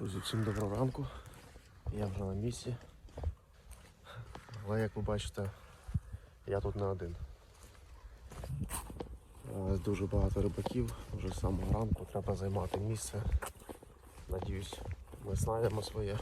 Друзі, всім доброго ранку. Я вже на місці. Але як ви бачите, я тут не один. Дуже багато рибаків, вже з самого ранку треба займати місце. Надіюсь, ми знайдемо своє.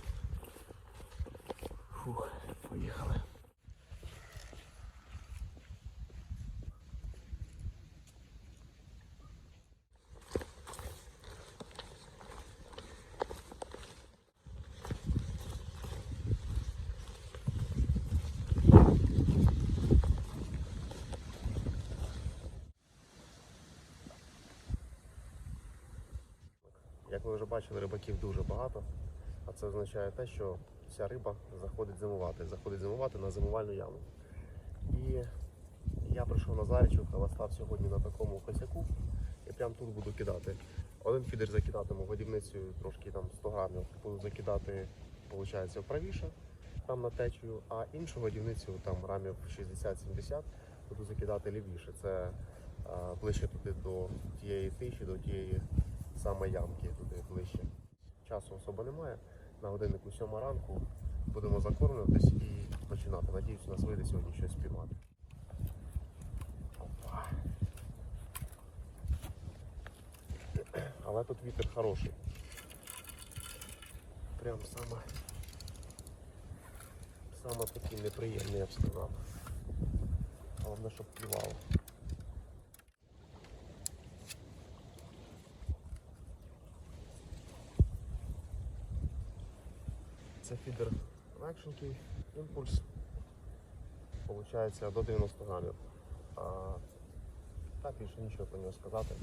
Як ви вже бачили, рибаків дуже багато, а це означає те, що ця риба заходить зимувати, заходить зимувати на зимувальну яму. І я прийшов на Зарічок, але став сьогодні на такому косяку і прямо тут буду кидати. Один фідер закидатиму годівницею трошки там 100 грамів, буду закидати, виходить, правіше, там на течію, а іншу годівницю там грамів 60-70 буду закидати лівіше. Це а, ближче туди до тієї тиші, до тієї саме ямки туди ближче. Часу особо немає. На годиннику 7 ранку будемо закормлюватись і починати. Надіюсь, нас вийде сьогодні щось спіймати. Опа. Але тут вітер хороший. Прям саме, саме такий неприємний, я б сказав. Головне, щоб плювало. Це фідер легшенький, імпульс. Получається до 90 грамів. А, та більше нічого про нього сказати.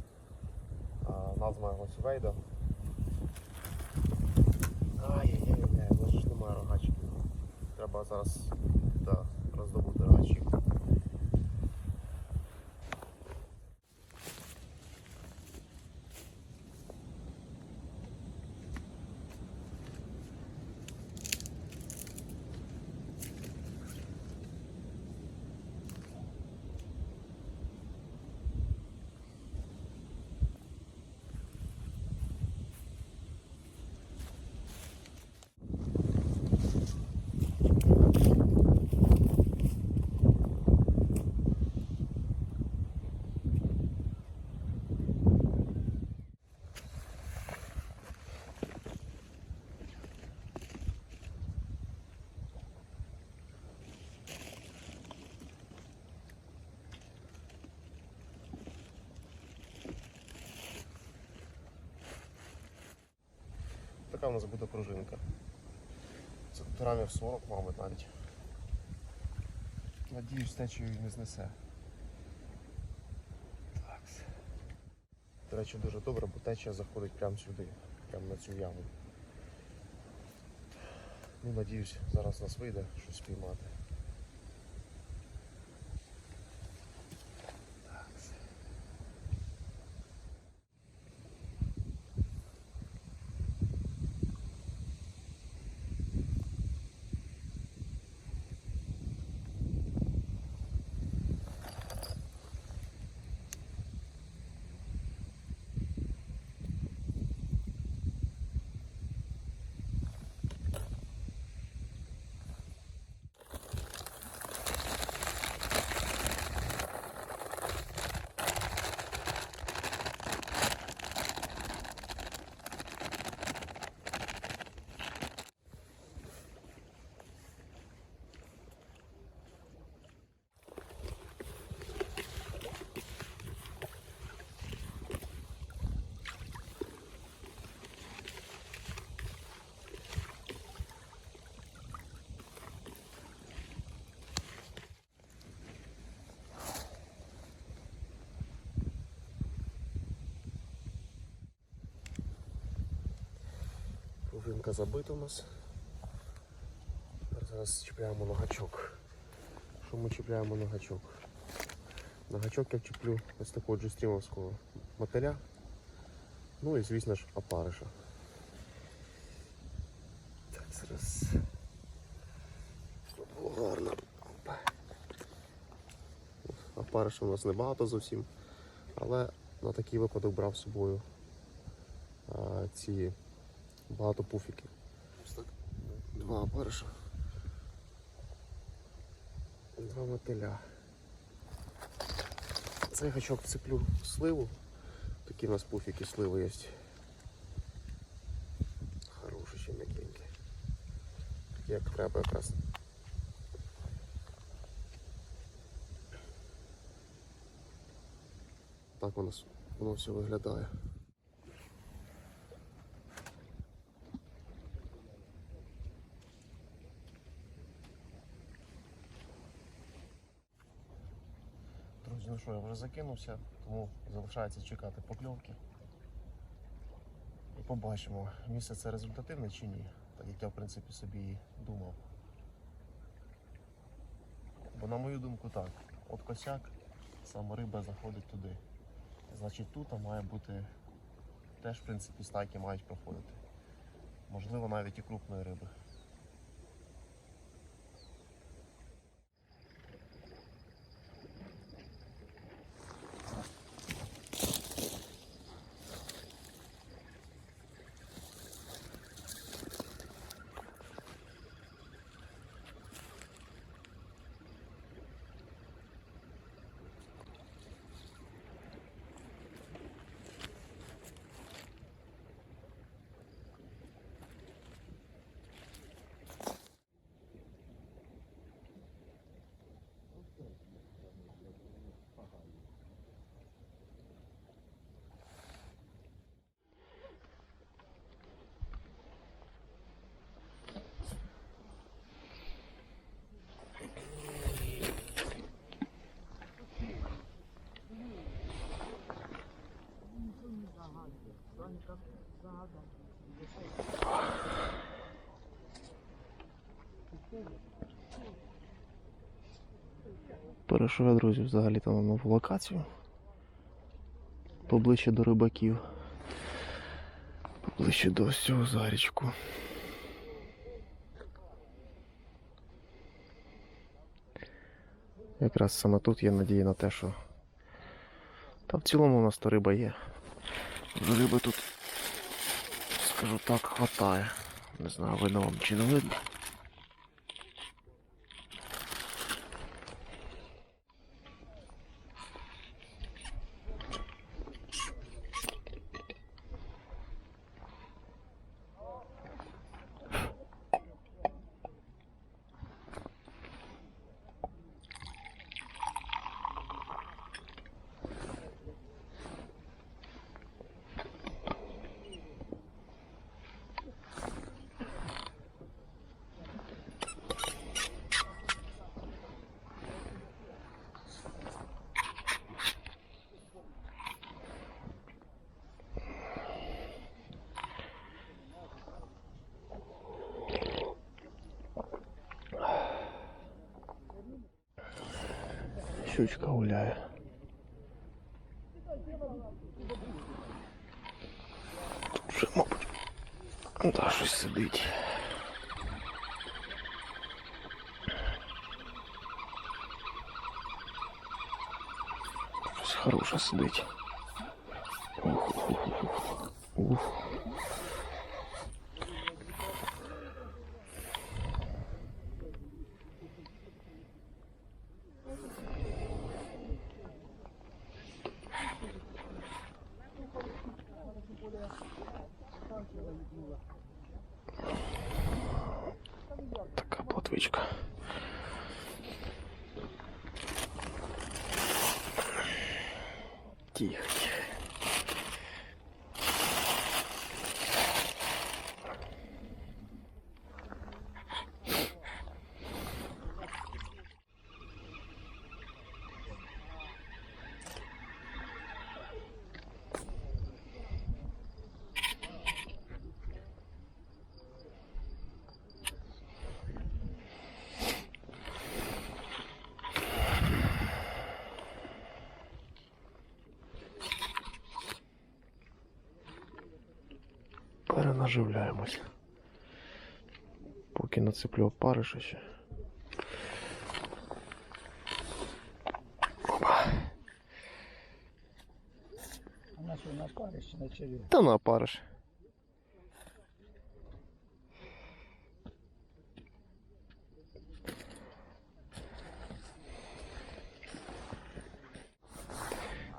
А, назва його Сівейда. Ай-яй-яй, може ж немає рогачків. Треба зараз да, роздобути рогачів. Така у нас буде пружинка. Це грамів 40, мабуть, навіть. Надіюсь, течію не знесе. Так. До речі, дуже добре, бо течія заходить прямо сюди, прямо на цю яму. Ну, надіюсь, зараз нас вийде щось спіймати. Пружинка забита у нас. Зараз чіпляємо на гачок. Що ми чіпляємо на гачок? На гачок я чіплю ось такого джестрімовського мотиля. Ну і звісно ж опариша. Так, зараз. Щоб було гарно. Опариша у нас небагато зовсім, але на такий випадок брав з собою а, ці Багато пуфіків. Ось так. Два опариша. Два мотиля. Цей гачок вцеплю в сливу. Такі у нас пуфіки сливи є. Хороші ще м'якенькі. Як треба якраз. Так воно, с- воно все виглядає. Що, я вже закинувся, тому залишається чекати покльовки. І побачимо, місце це результативне чи ні, так як я в принципі собі і думав. Бо на мою думку так, от косяк, саме риба заходить туди. Значить тут має бути теж в принципі стайки мають проходити. Можливо навіть і крупної риби. Перейшов я, друзі, взагалі там на нову локацію. Поближче до рибаків. Поближче до цього зарічку. Якраз саме тут є надія на те, що. Та в цілому у нас то риба є. Риби тут, скажу так, хватає. Не знаю, видно вам чи не видно. Щучка гуляє. Тут вже, мабуть, да, щось сидить. Щось хороше сидить. Ух, ух, ух, ух. Тихо, наживляємось. Поки нацеплю опариша ще. Опа. На що, на ну, опариш чи на черві? Та на опариш.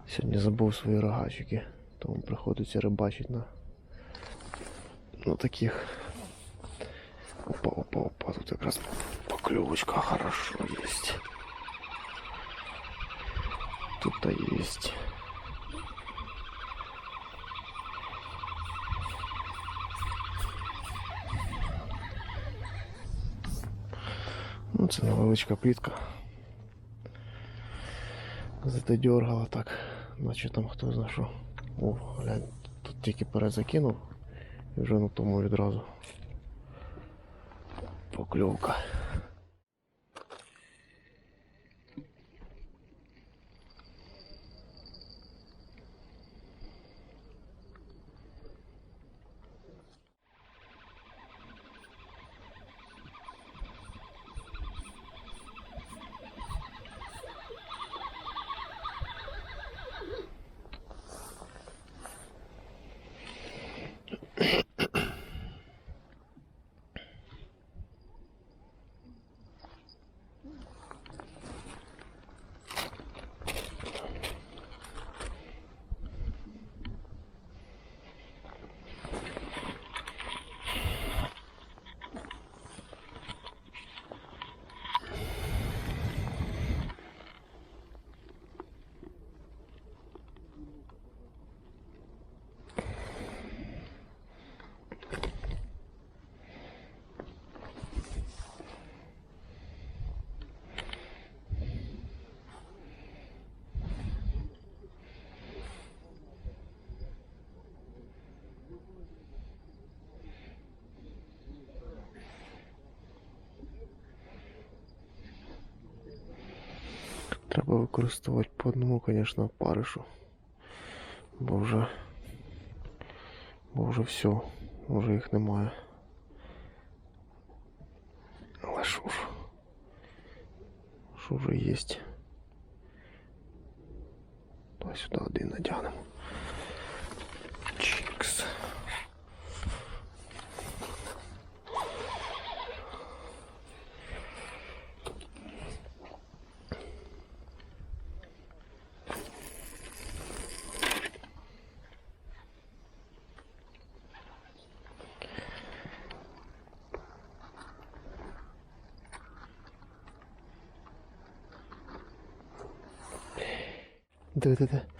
Сьогодні забув свої рогачики, тому приходиться рибачити на на таких. Опа, опа, опа, тут якраз поклевочка хорошо есть. Тут-то есть. Ну, це невеличка плітка. Зате дергала так, наче там хто знає що. О, глянь, тут тільки перезакинув І вже на тому відразу. Покльовка. Треба використовувати по одному, звісно, опаришу. Бо вже. Бо вже все, вже їх немає. Але що ж? Що вже є? Давай сюди один надягнемо. vedete, vedete.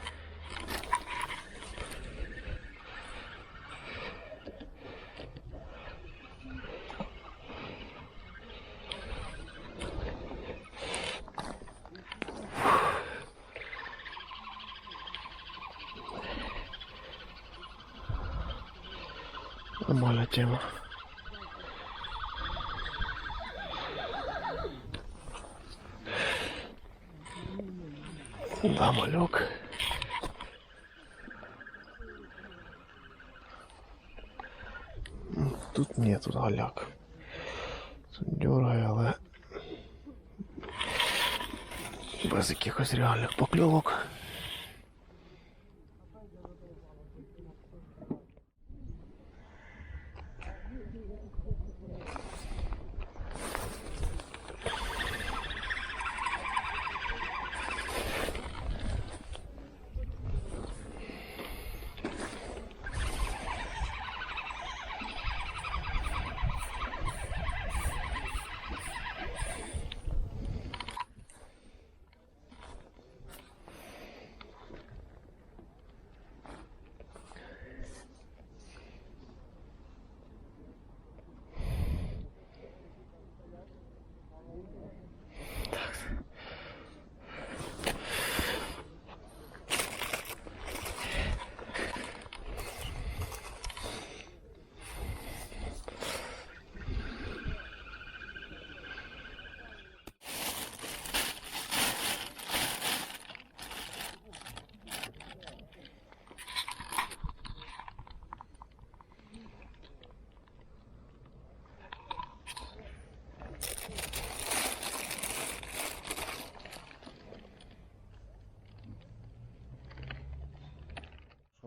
Amma la gemma. Малек. М, Тут ні, галяк. Тут дергає, але без якихось реальних покльовок.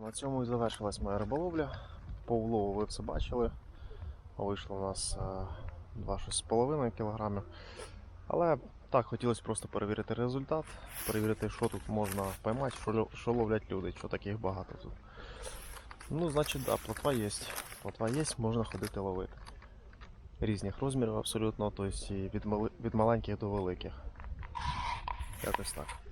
На цьому і завершилась моя риболовля. По улову ви все бачили. Вийшло у нас е, 2,6,5 кг. Але так, хотілося просто перевірити результат, перевірити, що тут можна поймати, що, ловлять люди, що таких багато тут. Ну, значить, да, плотва є. Плотва є, можна ходити ловити. Різних розмірів абсолютно, тобто від маленьких до великих. Якось так.